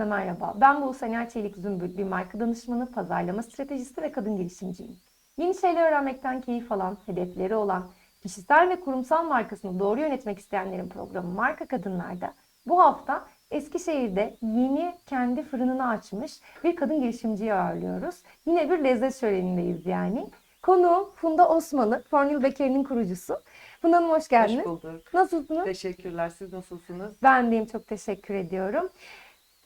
Herkese merhaba. Ben bu Sener Çelik Zümbül, bir marka danışmanı, pazarlama stratejisti ve kadın girişimciyim. Yeni şeyler öğrenmekten keyif alan, hedefleri olan, kişisel ve kurumsal markasını doğru yönetmek isteyenlerin programı Marka Kadınlar'da bu hafta Eskişehir'de yeni kendi fırınını açmış bir kadın girişimciyi ağırlıyoruz. Yine bir lezzet şölenindeyiz yani. Konuğum Funda Osman'ı, Fornil Bakery'nin kurucusu. Funda Hanım hoş geldiniz. Hoş bulduk. Nasılsınız? Teşekkürler. Siz nasılsınız? Ben deyim çok teşekkür ediyorum.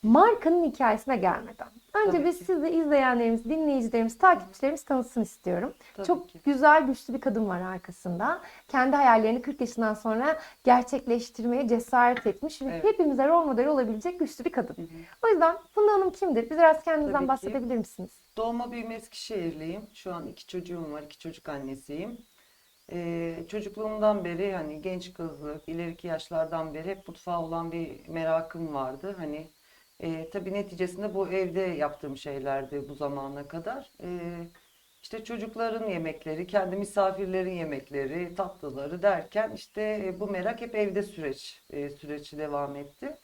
Markanın hikayesine gelmeden. Önce Tabii biz ki. sizi izleyenlerimiz, dinleyicilerimiz, takipçilerimiz tanısın istiyorum. Tabii çok ki. güzel, güçlü bir kadın var arkasında. Kendi hayallerini 40 yaşından sonra gerçekleştirmeye cesaret etmiş ve Evet. hepimize rol model olabilecek güçlü bir kadın. Hı hı. O yüzden Funda Hanım kimdir? Bize biraz kendinizden Tabii ki. bahsedebilir misiniz? Doğma büyüme Eskişehirliyim. Şu an iki çocuğum var. iki çocuk annesiyim. Ee, çocukluğumdan beri hani genç kızlık, ileriki yaşlardan beri hep mutfağa olan bir merakım vardı. Hani e, tabii neticesinde bu evde yaptığım şeylerdi bu zamana kadar. Ee, işte çocukların yemekleri, kendi misafirlerin yemekleri, tatlıları derken işte e, bu merak hep evde süreç e, süreci devam etti.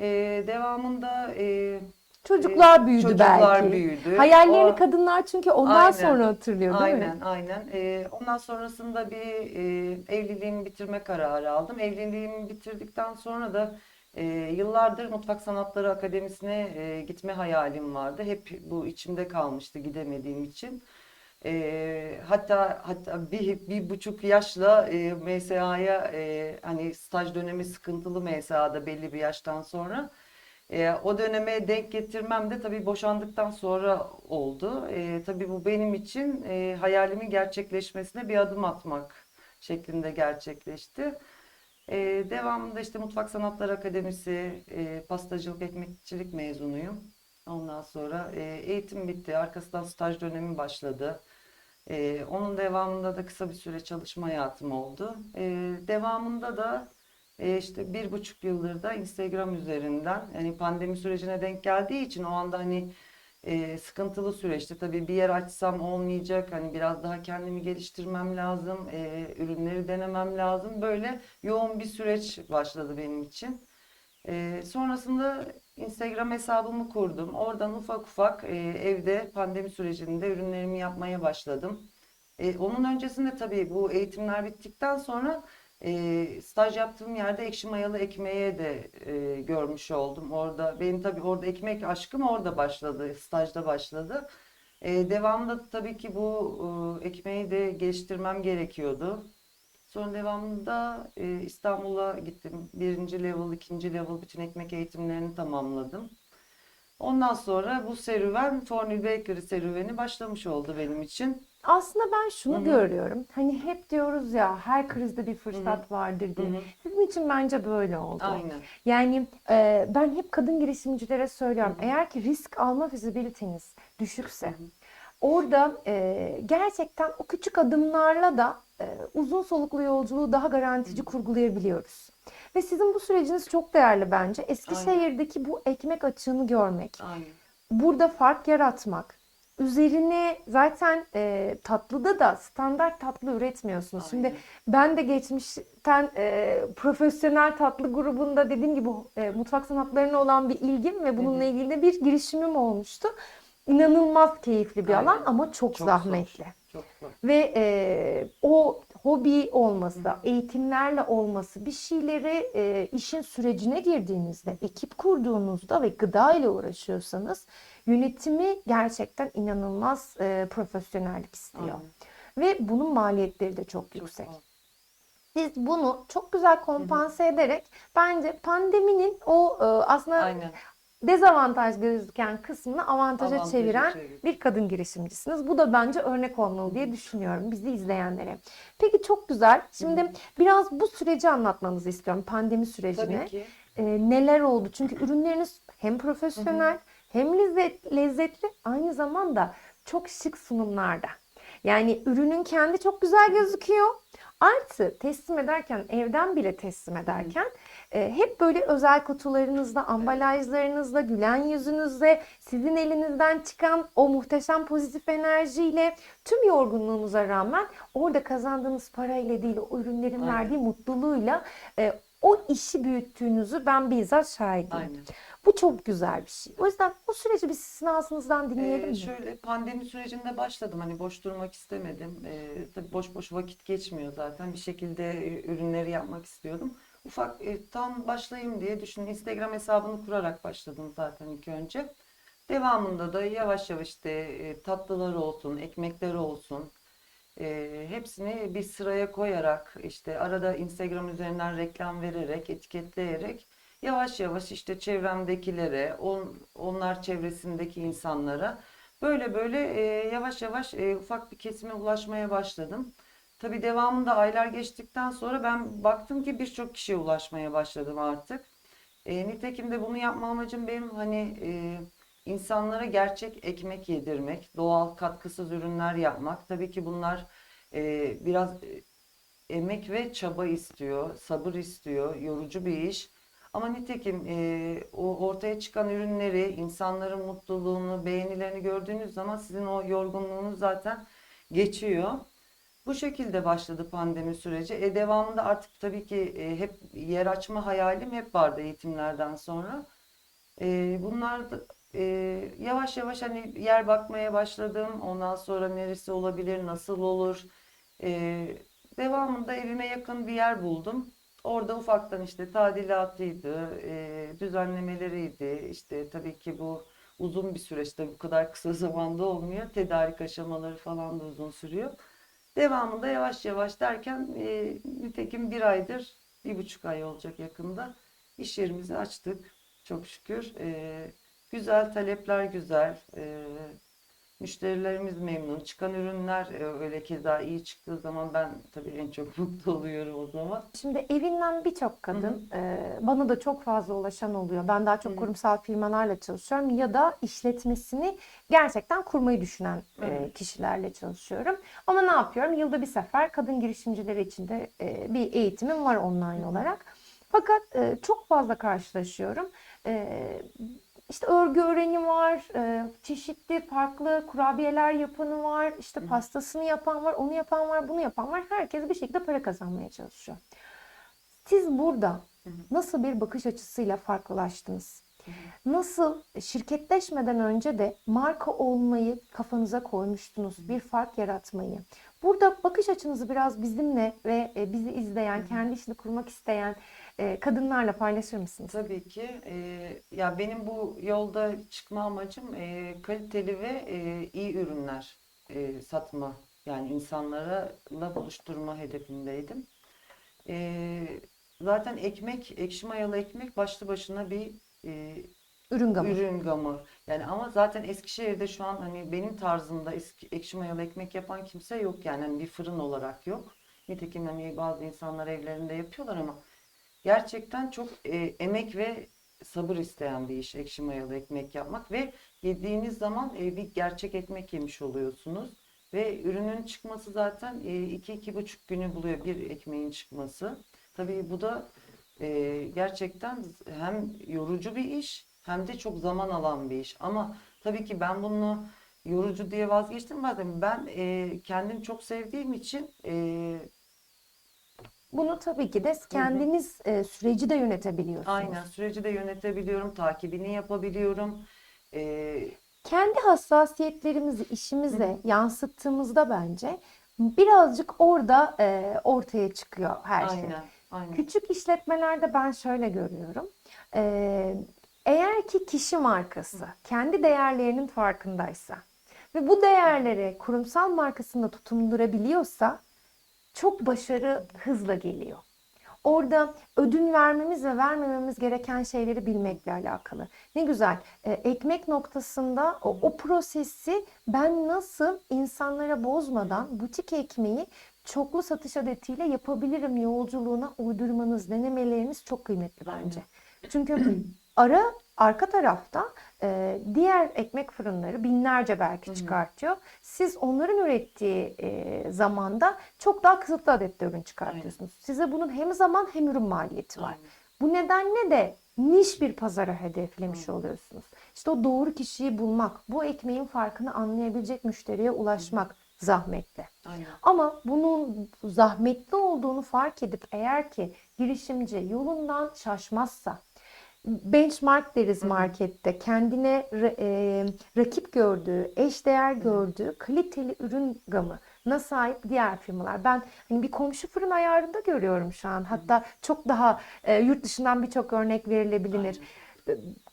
Ee, devamında e, Çocuklar e, büyüdü çocuklar belki. büyüdü. Hayallerini O- kadınlar çünkü ondan Aynen. sonra hatırlıyor değil mi? Aynen, aynen. Ee, ondan sonrasında bir e, evliliğimi bitirme kararı aldım. Evliliğimi bitirdikten sonra da e, yıllardır Mutfak Sanatları Akademisi'ne e, gitme hayalim vardı. Hep bu içimde kalmıştı gidemediğim için. E, hatta hatta bir, bir buçuk yaşla e, MSA'ya e, hani staj dönemi sıkıntılı MSA'da belli bir yaştan sonra. E, o döneme denk getirmem de tabii boşandıktan sonra oldu. E, tabii bu benim için e, hayalimin gerçekleşmesine bir adım atmak şeklinde gerçekleşti. E, devamında işte Mutfak Sanatları Akademisi, e, pastacılık, ekmekçilik mezunuyum. Ondan sonra e, eğitim bitti. Arkasından staj dönemi başladı. E, onun devamında da kısa bir süre çalışma hayatım oldu. E, devamında da e, işte bir buçuk yıldır da Instagram üzerinden yani pandemi sürecine denk geldiği için o anda hani e, sıkıntılı süreçti. Tabii bir yer açsam olmayacak. Hani biraz daha kendimi geliştirmem lazım. e, ürünleri denemem lazım. Böyle yoğun bir süreç başladı benim için. E, sonrasında Instagram hesabımı kurdum. Oradan ufak ufak e, evde pandemi sürecinde ürünlerimi yapmaya başladım. E, onun öncesinde tabii bu eğitimler bittikten sonra e, staj yaptığım yerde ekşi mayalı ekmeğe de e, görmüş oldum. Orada benim tabii orada ekmek aşkım orada başladı, stajda başladı. E, devamında tabii ki bu e, ekmeği de geliştirmem gerekiyordu. Sonra devamında e, İstanbul'a gittim. Birinci level, ikinci level bütün ekmek eğitimlerini tamamladım. Ondan sonra bu serüven, Fornil Bakery serüveni başlamış oldu benim için. Aslında ben şunu Hı hı. görüyorum. Hani hep diyoruz ya her krizde bir fırsat vardır diye. Hı hı. Sizin için bence böyle oldu. Aynen. Yani e, ben hep kadın girişimcilere söylüyorum. Hı hı. Eğer ki risk alma fizibiliteniz düşükse Hı hı. orada e, gerçekten o küçük adımlarla da uzun soluklu yolculuğu daha garantici kurgulayabiliyoruz. Ve sizin bu süreciniz çok değerli bence. Eskişehir'deki bu ekmek açığını görmek Aynen. burada fark yaratmak. Üzerine zaten e, tatlıda da standart tatlı üretmiyorsunuz. Şimdi Aynen. ben de geçmişten e, profesyonel tatlı grubunda dediğim gibi e, mutfak sanatlarına olan bir ilgim ve bununla ilgili de bir girişimim olmuştu. İnanılmaz keyifli bir alan Aynen. ama çok, Çok zahmetli. Çok. Ve e, o hobi olması, Hı eğitimlerle olması, bir şeyleri e, işin sürecine girdiğinizde, ekip kurduğunuzda ve gıda ile uğraşıyorsanız yönetimi gerçekten inanılmaz e, profesyonellik istiyor. Aynen. Ve bunun maliyetleri de çok Çok yüksek. zor. Siz bunu çok güzel kompanse ederek bence pandeminin o e, aslında Aynen. Dezavantaj gözüken kısmını avantaja Avantajı çeviren çevir. bir kadın girişimcisiniz. Bu da bence örnek olmalı diye düşünüyorum bizi izleyenlere. Peki çok güzel. Şimdi biraz bu süreci anlatmanızı istiyorum. Pandemi sürecini. Tabii ki. Ee, neler oldu? Çünkü ürünleriniz hem profesyonel hem lezzet, lezzetli aynı zamanda çok şık sunumlarda. Yani ürünün kendi çok güzel gözüküyor. Artı teslim ederken evden bile teslim ederken e, hep böyle özel kutularınızda, ambalajlarınızda, gülen yüzünüzle, sizin elinizden çıkan o muhteşem pozitif enerjiyle tüm yorgunluğunuza rağmen orada kazandığınız parayla değil o ürünlerin Aynen. verdiği mutluluğuyla e, o işi büyüttüğünüzü ben bizzat şahidiyim. Aynen. Bu çok güzel bir şey. O yüzden bu süreci biz sizin ağzınızdan dinleyelim Ee, mi? şöyle pandemi sürecinde başladım. Hani boş durmak istemedim. Ee, tabii boş boş vakit geçmiyor zaten. Bir şekilde e, ürünleri yapmak istiyordum. Ufak e, tam başlayayım diye düşündüm. Instagram hesabını kurarak başladım zaten ilk önce. Devamında da yavaş yavaş işte e, tatlılar olsun, ekmekler olsun. e, hepsini bir sıraya koyarak işte arada Instagram üzerinden reklam vererek, etiketleyerek Yavaş yavaş işte çevremdekilere, on, onlar çevresindeki insanlara böyle böyle e, yavaş yavaş e, ufak bir kesime ulaşmaya başladım. Tabii devamında aylar geçtikten sonra ben baktım ki birçok kişiye ulaşmaya başladım artık. E, nitekim de bunu yapma amacım benim hani e, insanlara gerçek ekmek yedirmek, doğal katkısız ürünler yapmak. Tabii ki bunlar e, biraz e, emek ve çaba istiyor, sabır istiyor, yorucu bir iş. Ama nitekim e, o ortaya çıkan ürünleri, insanların mutluluğunu, beğenilerini gördüğünüz zaman sizin o yorgunluğunuz zaten geçiyor. Bu şekilde başladı pandemi süreci. E, devamında artık tabii ki e, hep yer açma hayalim hep vardı eğitimlerden sonra. E, bunlar da, e, yavaş yavaş hani yer bakmaya başladım. Ondan sonra neresi olabilir, nasıl olur. E, devamında evime yakın bir yer buldum. Orada ufaktan işte tadilatıydı, e, düzenlemeleriydi. İşte tabii ki bu uzun bir süreçte bu kadar kısa zamanda olmuyor. Tedarik aşamaları falan da uzun sürüyor. Devamında yavaş yavaş derken e, nitekim bir aydır, bir buçuk ay olacak yakında iş yerimizi açtık. Çok şükür. E, güzel talepler güzel. E, müşterilerimiz memnun. Çıkan ürünler e, öyle keza iyi çıktığı zaman ben tabii en çok mutlu oluyorum o zaman. Şimdi evinden birçok kadın, e, bana da çok fazla ulaşan oluyor. Ben daha çok Hı hı. kurumsal firmalarla çalışıyorum ya da işletmesini gerçekten kurmayı düşünen e, kişilerle çalışıyorum. Ama ne yapıyorum? Yılda bir sefer kadın girişimcileri için de e, bir eğitimim var online olarak. Fakat e, çok fazla karşılaşıyorum. E, işte örgü öreni var, e, çeşitli farklı kurabiyeler yapanı var, işte pastasını yapan var, onu yapan var, bunu yapan var. Herkes bir şekilde para kazanmaya çalışıyor. Siz burada nasıl bir bakış açısıyla farklılaştınız? Nasıl şirketleşmeden önce de marka olmayı kafanıza koymuştunuz, bir fark yaratmayı. Burada bakış açınızı biraz bizimle ve e, bizi izleyen, kendi işini kurmak isteyen e, kadınlarla paylaşır mısınız? Tabii ki. e, ya benim bu yolda çıkma amacım e, kaliteli ve e, iyi ürünler e, satma. Yani insanlarla buluşturma hedefindeydim. E, zaten ekmek, ekşi mayalı ekmek başlı başına bir e, Ürün gamı. ürün gamı. Yani ama zaten Eskişehir'de şu an hani benim tarzımda eski, ekşi mayalı ekmek yapan kimse yok yani hani bir fırın olarak yok. Nitekim hani bazı insanlar evlerinde yapıyorlar ama gerçekten çok e, emek ve sabır isteyen bir iş ekşi mayalı ekmek yapmak ve yediğiniz zaman e, bir gerçek ekmek yemiş oluyorsunuz. Ve ürünün çıkması zaten e, iki iki buçuk günü buluyor bir ekmeğin çıkması. Tabii bu da e, gerçekten hem yorucu bir iş hem de çok zaman alan bir iş. Ama tabii ki ben bunu yorucu diye vazgeçtim zaten. Ben e, kendim çok sevdiğim için e, Bunu tabii ki de kendiniz e, süreci de yönetebiliyorsunuz. aynen süreci de yönetebiliyorum, takibini yapabiliyorum. E, Kendi hassasiyetlerimizi işimize yansıttığımızda bence birazcık orada e, ortaya çıkıyor her şey. aynen, aynen. Küçük işletmelerde ben şöyle görüyorum. Ee, eğer ki kişi markası kendi değerlerinin farkındaysa ve bu değerleri kurumsal markasında tutundurabiliyorsa çok başarı hızla geliyor. Orada ödün vermemiz ve vermememiz gereken şeyleri bilmekle alakalı. Ne güzel. e, ekmek noktasında o, o prosesi ben nasıl insanlara bozmadan butik ekmeği çoklu satış adetiyle yapabilirim yolculuğuna uydurmanız, denemeleriniz çok kıymetli bence. Çünkü ara arka tarafta e, diğer ekmek fırınları binlerce belki çıkartıyor. Siz onların ürettiği e, zamanda çok daha kısıtlı adette ürün çıkartıyorsunuz. Size bunun hem zaman hem ürün maliyeti var. Aynen. Bu nedenle de niş bir pazara hedeflemiş oluyorsunuz. İşte o doğru kişiyi bulmak, bu ekmeğin farkını anlayabilecek müşteriye ulaşmak zahmetli. Aynen. Ama bunun zahmetli olduğunu fark edip eğer ki girişimci yolundan şaşmazsa benchmark deriz markette kendine e, rakip gördüğü, eşdeğer gördüğü kaliteli ürün gamına sahip diğer firmalar. Ben hani bir komşu fırın ayarında görüyorum şu an. Hatta çok daha e, yurt dışından birçok örnek verilebilir. E,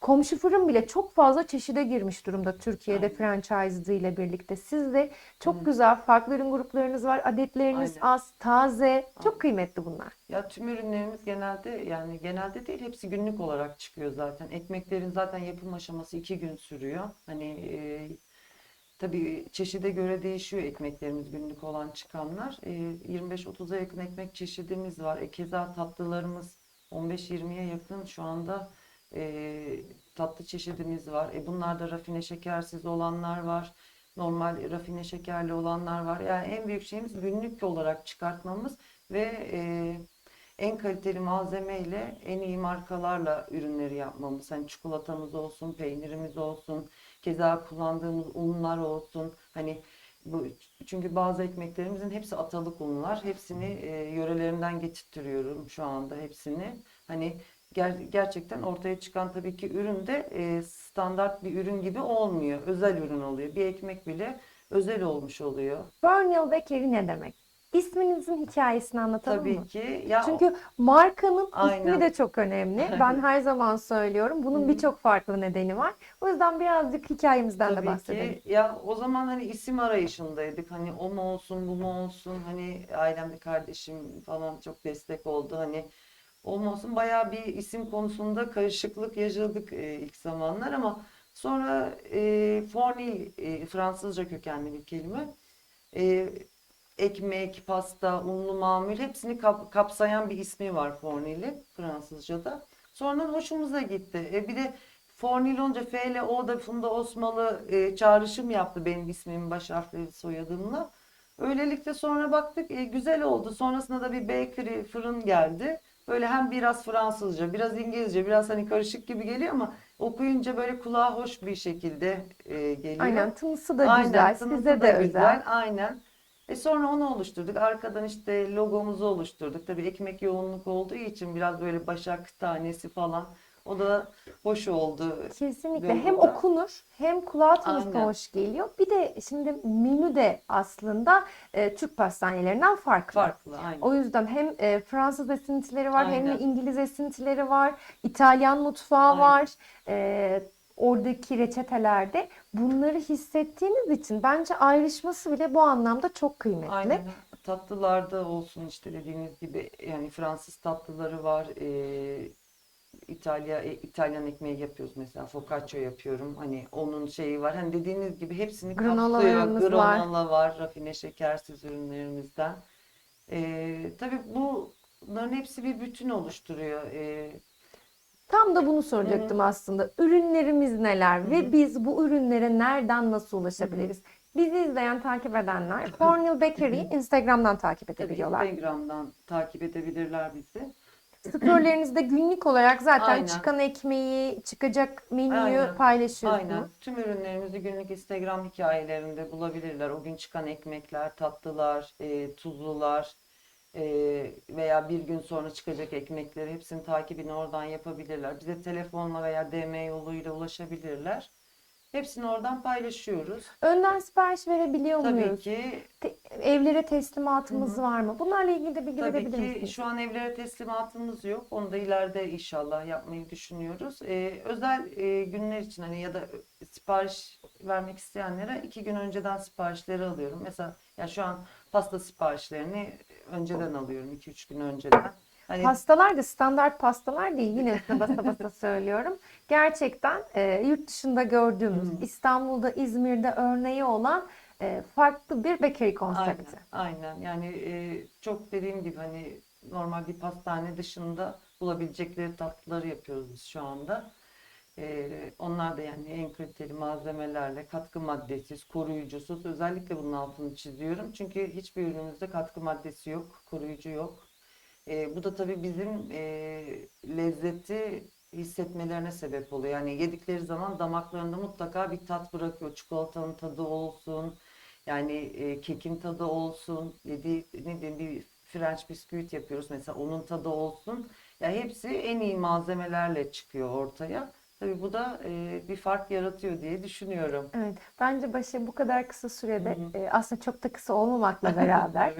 Komşu fırın bile çok fazla çeşide girmiş durumda Türkiye'de franchise ile birlikte. Siz de çok güzel farklı ürün gruplarınız var. Adetleriniz Aynen. az, taze. Çok kıymetli bunlar. Ya tüm ürünlerimiz genelde yani genelde değil hepsi günlük olarak çıkıyor zaten. Ekmeklerin zaten yapım aşaması iki gün sürüyor. Hani e, tabii çeşide göre değişiyor ekmeklerimiz günlük olan çıkanlar. E, 25-30'a yakın ekmek çeşidimiz var. E, keza tatlılarımız 15-20'ye yakın şu anda e, tatlı çeşidimiz var. E, bunlarda rafine şekersiz olanlar var. Normal rafine şekerli olanlar var. Yani en büyük şeyimiz günlük olarak çıkartmamız ve e, en kaliteli malzemeyle en iyi markalarla ürünleri yapmamız. Hani çikolatamız olsun, peynirimiz olsun, keza kullandığımız unlar olsun. Hani bu çünkü bazı ekmeklerimizin hepsi atalık unlar. Hepsini e, yörelerinden getirtiyorum şu anda hepsini. Hani ger- gerçekten ortaya çıkan tabii ki ürün de e, standart bir ürün gibi olmuyor. Özel ürün oluyor. Bir ekmek bile özel olmuş oluyor. Bernal Bakery ne demek? İsminizin hikayesini anlatalım Tabii mı? ki. Ya Çünkü markanın ismi Aynen. de çok önemli. Ben her zaman söylüyorum. Bunun birçok farklı nedeni var. O yüzden birazcık hikayemizden de Tabii bahsedelim. ki ya o zaman hani isim arayışındaydık. Hani o mu olsun, bu mu olsun? Hani ailemde kardeşim falan çok destek oldu. Hani o mu olsun? Bayağı bir isim konusunda karışıklık yaşadık e, ilk zamanlar ama sonra e, Fornil e, Fransızca kökenli bir kelime. E, ekmek, pasta, unlu mamul hepsini kap- kapsayan bir ismi var Fornil'in Fransızca'da. Sonradan hoşumuza gitti. E, bir de Fornil olunca F ile O da Funda Osmalı e, çağrışım yaptı benim ismimin baş harfleri soyadımla. Öylelikle sonra baktık e, güzel oldu. Sonrasında da bir bakery fırın geldi. Böyle hem biraz Fransızca, biraz İngilizce, biraz hani karışık gibi geliyor ama okuyunca böyle kulağa hoş bir şekilde e, geliyor. Aynen tınısı da Aynen, güzel, tınısı size da de güzel, özel. Aynen. E sonra onu oluşturduk. Arkadan işte logomuzu oluşturduk. Tabii ekmek yoğunluk olduğu için biraz böyle başak tanesi falan. O da hoş oldu. Kesinlikle. Logoda. Hem okunur hem kulağa Aynen. hoş geliyor. Bir de şimdi menü de aslında e, Türk pastanelerinden farklı. Farklı, aynen. O yüzden hem e, Fransız esintileri var hem de Aynen. İngiliz esintileri var. İtalyan mutfağı Aynen. var. E, oradaki reçetelerde bunları hissettiğiniz için bence ayrışması bile bu anlamda çok kıymetli. Aynen. Tatlılarda olsun işte dediğiniz gibi yani Fransız tatlıları var. Ee, İtalya e, İtalyan ekmeği yapıyoruz mesela focaccia yapıyorum. Hani onun şeyi var. Hani dediğiniz gibi hepsini kapsıyor. Granolalarımız var. Granola var. Rafine şekersiz ürünlerimizden. Ee, tabii bunların hepsi bir bütün oluşturuyor. Ee, Tam da bunu soracaktım aslında. Ürünlerimiz neler ve biz bu ürünlere nereden nasıl ulaşabiliriz? Bizi izleyen, takip edenler Cornel Bakery'i Instagram'dan takip tabii edebiliyorlar. Instagram'dan takip edebilirler bizi. Storylerinizde günlük olarak zaten Aynen. çıkan ekmeği, çıkacak menüyü Aynen. paylaşıyorsunuz. Aynen. Tüm ürünlerimizi günlük Instagram hikayelerinde bulabilirler. O gün çıkan ekmekler, tatlılar, e, tuzlular e, veya bir gün sonra çıkacak ekmekleri hepsinin takibini oradan yapabilirler. Bize telefonla veya DM yoluyla ulaşabilirler. Hepsini oradan paylaşıyoruz. Önden sipariş verebiliyor Tabii muyuz? ki Te- evlere teslimatımız var mı? Bunlarla ilgili de bilgi Tabii verebilir ki misiniz? şu an evlere teslimatımız yok. Onu da ileride inşallah yapmayı düşünüyoruz. Ee, özel e, günler için hani ya da sipariş vermek isteyenlere iki gün önceden siparişleri alıyorum. Mesela ya şu an pasta siparişlerini önceden alıyorum. iki üç gün önceden. Hani Pastalar da standart pastalar değil. Yine üstüne basa basa söylüyorum. Gerçekten e, yurt dışında gördüğümüz, İstanbul'da, İzmir'de örneği olan e, farklı bir bakery konsepti. Aynen, aynen. Yani e, çok dediğim gibi hani normal bir pastane dışında bulabilecekleri tatlıları yapıyoruz biz şu anda. E, onlar da yani en kaliteli malzemelerle, katkı maddesiz, koruyucusuz. Özellikle bunun altını çiziyorum. Çünkü hiçbir ürünümüzde katkı maddesi yok, koruyucu yok. E, bu da tabii bizim e, lezzeti hissetmelerine sebep oluyor. Yani yedikleri zaman damaklarında mutlaka bir tat bırakıyor. Çikolatanın tadı olsun, Yani e, kekin tadı olsun, yedi, ne diyeyim bir French bisküvit yapıyoruz mesela onun tadı olsun. Ya hepsi en iyi malzemelerle çıkıyor ortaya. Tabii bu da e, bir fark yaratıyor diye düşünüyorum. Evet, bence başı bu kadar kısa sürede Hı e, aslında çok da kısa olmamakla beraber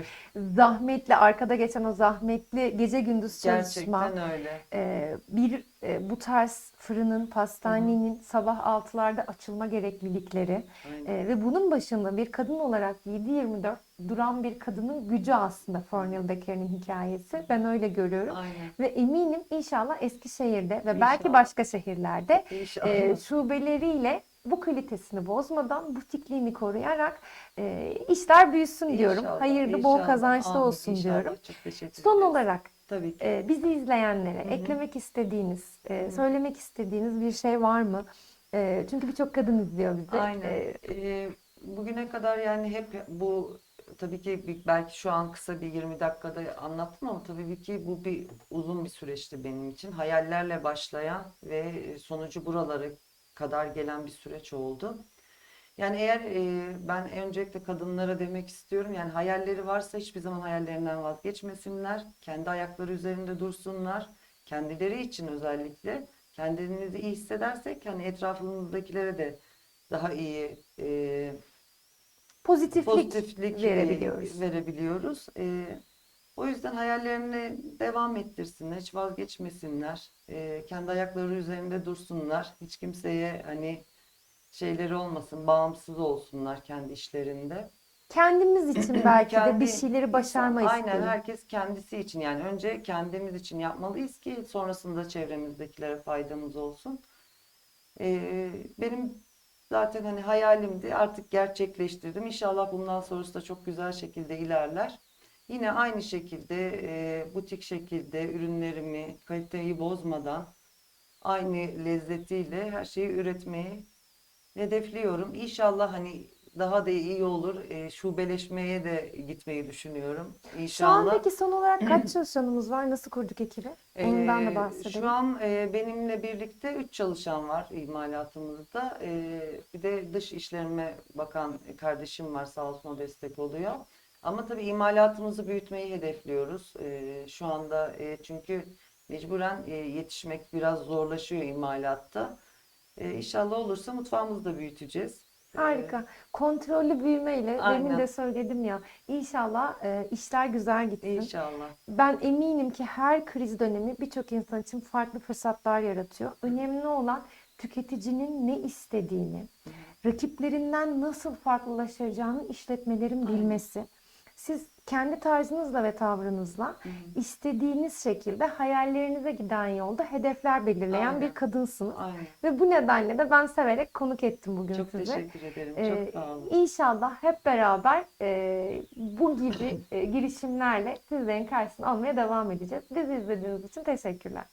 zahmetli, arkada geçen o zahmetli gece gündüz çalışma, gerçekten öyle. e, bir e, bu tarz fırının, pastanenin sabah 6'larda açılma gereklilikleri e, ve bunun başında bir kadın olarak 7-24 duran bir kadının gücü aslında Fornell Becker'in hikayesi. Ben öyle görüyorum. Aynen. Ve eminim inşallah Eskişehir'de ve belki İnşallah. başka şehirlerde İnşallah. e, şubeleriyle bu kalitesini bozmadan, butikliğini koruyarak e, işler büyüsün diyorum. İnşallah, Hayırlı, bol inşallah. kazançlı Amin, olsun inşallah. diyorum. Son olarak Tabii ki. e, bizi izleyenlere Hı hı. eklemek istediğiniz, e, söylemek istediğiniz bir şey var mı? E, çünkü birçok kadın izliyor bizi. Aynen. E, bugüne kadar yani hep bu tabii ki belki şu an kısa bir 20 dakikada anlattım ama tabii ki bu bir uzun bir süreçti benim için. Hayallerle başlayan ve sonucu buralara kadar gelen bir süreç oldu. Yani eğer e, ben öncelikle kadınlara demek istiyorum yani hayalleri varsa hiçbir zaman hayallerinden vazgeçmesinler. Kendi ayakları üzerinde dursunlar. Kendileri için özellikle kendimizi iyi hissedersek hani etrafımızdakilere de daha iyi e, pozitiflik, pozitiflik e, verebiliyoruz. verebiliyoruz. E, o yüzden hayallerini devam ettirsinler, hiç vazgeçmesinler. E, kendi ayakları üzerinde dursunlar. Hiç kimseye hani şeyleri olmasın, bağımsız olsunlar kendi işlerinde. Kendimiz için belki de Kendi bir şeyleri başarma. Aynen herkes kendisi için yani önce kendimiz için yapmalıyız ki sonrasında çevremizdekilere faydamız olsun. Ee, benim zaten hani hayalimdi artık gerçekleştirdim. İnşallah bundan sonrası da çok güzel şekilde ilerler. Yine aynı şekilde e, butik şekilde ürünlerimi kaliteyi bozmadan aynı lezzetiyle her şeyi üretmeyi hedefliyorum. İnşallah hani daha da iyi olur. E, şubeleşmeye de gitmeyi düşünüyorum. Şu an İnşallah. peki son olarak kaç çalışanımız var? Nasıl kurduk ekibi? Ondan da bahsedelim. Şu an e, benimle birlikte 3 çalışan var imalatımızda. Ee, bir de dış işlerime bakan kardeşim var sağ olsun o destek oluyor. Ama tabii imalatımızı büyütmeyi hedefliyoruz. Ee, şu anda e, çünkü mecburen e, yetişmek biraz zorlaşıyor imalatta. Ee, inşallah olursa mutfağımızı da büyüteceğiz. Ee, Harika. Kontrollü büyümeyle demin Aynen. de söyledim ya inşallah e, işler güzel gitsin. İnşallah. Ben eminim ki her kriz dönemi birçok insan için farklı fırsatlar yaratıyor. Önemli olan tüketicinin ne istediğini, rakiplerinden nasıl farklılaşacağını işletmelerin Aynen. Siz kendi tarzınızla ve tavrınızla Hı hı. istediğiniz şekilde hayallerinize giden yolda hedefler belirleyen Aynen. bir kadınsınız. Aynen. Ve bu nedenle de ben severek konuk ettim bugün Çok sizi. teşekkür ederim. Ee, Çok sağ olun. İnşallah hep beraber e, bu gibi e, girişimlerle sizlerin karşısına almaya devam edeceğiz. Bizi izlediğiniz için teşekkürler.